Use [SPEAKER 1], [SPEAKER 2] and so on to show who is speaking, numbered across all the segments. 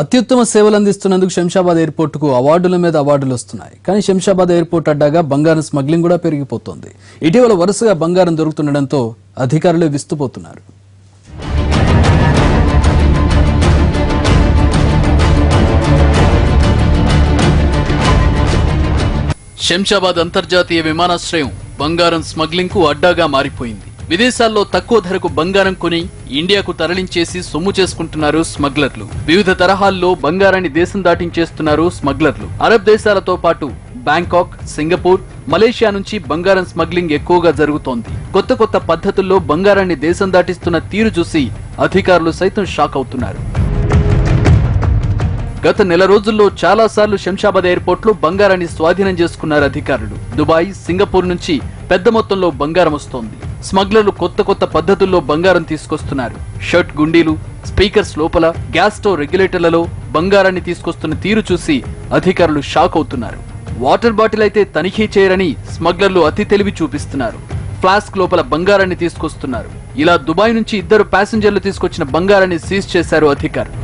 [SPEAKER 1] అత్యుత్తమ సేవలు అందిస్తున్నందుకు శంషాబాద్ ఎయిర్పోర్టుకు అవార్డుల మీద అవార్డులు వస్తున్నాయి. కానీ శంషాబాద్ ఎయిర్పోర్ట్ అడ్డాగా బంగారం స్మగ్లింగ్ కూడా పెరిగిపోతోంది. ఇటీవల వరుసగా బంగారం దొరుకుతుండటంతో అధికారులు విస్తుపోతున్నారు. శంషాబాద్ అంతర్జాతీయ విమానాశ్రయం బంగారం స్మగ్లింగ్కు అడ్డాగా మారిపోయింది. విదేశాల్లో తక్కువ ధరకు బంగారం కొని ఇండియాకు తరలించేసి సొమ్ము చేసుకుంటున్నారు స్మగ్లర్లు. వివిధ తరహాల్లో బంగారాన్ని దేశం దాటించేస్తున్నారు స్మగ్లర్లు. అరబ్ దేశాలతో పాటు బ్యాంకాక్ సింగపూర్ మలేషియా నుంచి బంగారం స్మగ్లింగ్ ఎక్కువగా జరుగుతోంది. కొత్త కొత్త పద్ధతుల్లో బంగారాన్ని దేశం దాటిస్తున్న తీరు చూసి అధికారులు సైతం షాక్ అవుతున్నారు. గత నెల రోజుల్లో చాలా సార్లు శంషాబాద్ ఎయిర్పోర్ట్లో బంగారాన్ని స్వాధీనం చేసుకున్నారు అధికారులు. దుబాయ్ సింగపూర్ నుంచి పెద్ద మొత్తంలో బంగారం వస్తోంది. స్మగ్లర్లు కొత్త కొత్త పద్ధతుల్లో బంగారం తీసుకొస్తున్నారు. షర్ట్ గుండీలు స్పీకర్స్ లోపల గ్యాస్ స్టవ్ రెగ్యులేటర్లలో బంగారాన్ని తీసుకొస్తున్న తీరు చూసి అధికారులు షాక్ అవుతున్నారు. వాటర్ బాటిల్ అయితే తనిఖీ చేయరని స్మగ్లర్లు అతి తెలివి చూపిస్తున్నారు. ఫ్లాస్క్ లోపల బంగారాన్ని తీసుకొస్తున్నారు. ఇలా దుబాయ్ నుంచి ఇద్దరు ప్యాసింజర్లు తీసుకొచ్చిన బంగారాన్ని సీజ్ చేశారు అధికారులు.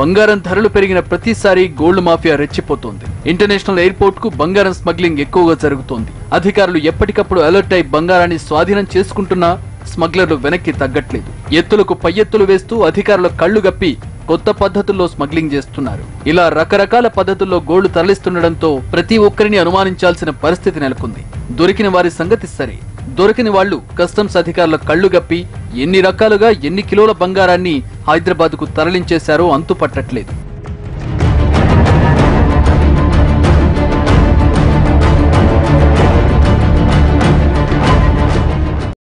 [SPEAKER 1] బంగారం ధరలు పెరిగిన ప్రతిసారి గోల్డ్ మాఫియా రెచ్చిపోతోంది. ఇంటర్నేషనల్ ఎయిర్పోర్ట్కు బంగారం స్మగ్లింగ్ ఎక్కువగా జరుగుతోంది. అధికారులు ఎప్పటికప్పుడు అలర్ట్ అయి బంగారాన్ని స్వాధీనం చేసుకుంటున్నా స్మగ్లర్లు వెనక్కి తగ్గట్లేదు. ఎత్తులకు పై ఎత్తులు వేస్తూ అధికారుల కళ్ళు గప్పి కొత్త పద్ధతుల్లో స్మగ్లింగ్ చేస్తున్నారు. ఇలా రకరకాల పద్ధతుల్లో గోల్డ్ తరలిస్తుండటంతో ప్రతి ఒక్కరిని అనుమానించాల్సిన పరిస్థితి నెలకొంది. దొరికిన వారి సంగతి సరే. దొరికిన వాళ్ళు కస్టమ్స్ అధికారుల కళ్ళు గప్పి ఎన్ని రకాలుగా ఎన్ని కిలోల బంగారాన్ని హైదరాబాద్కు తరలించేశారో అంతుపట్టట్లేదు.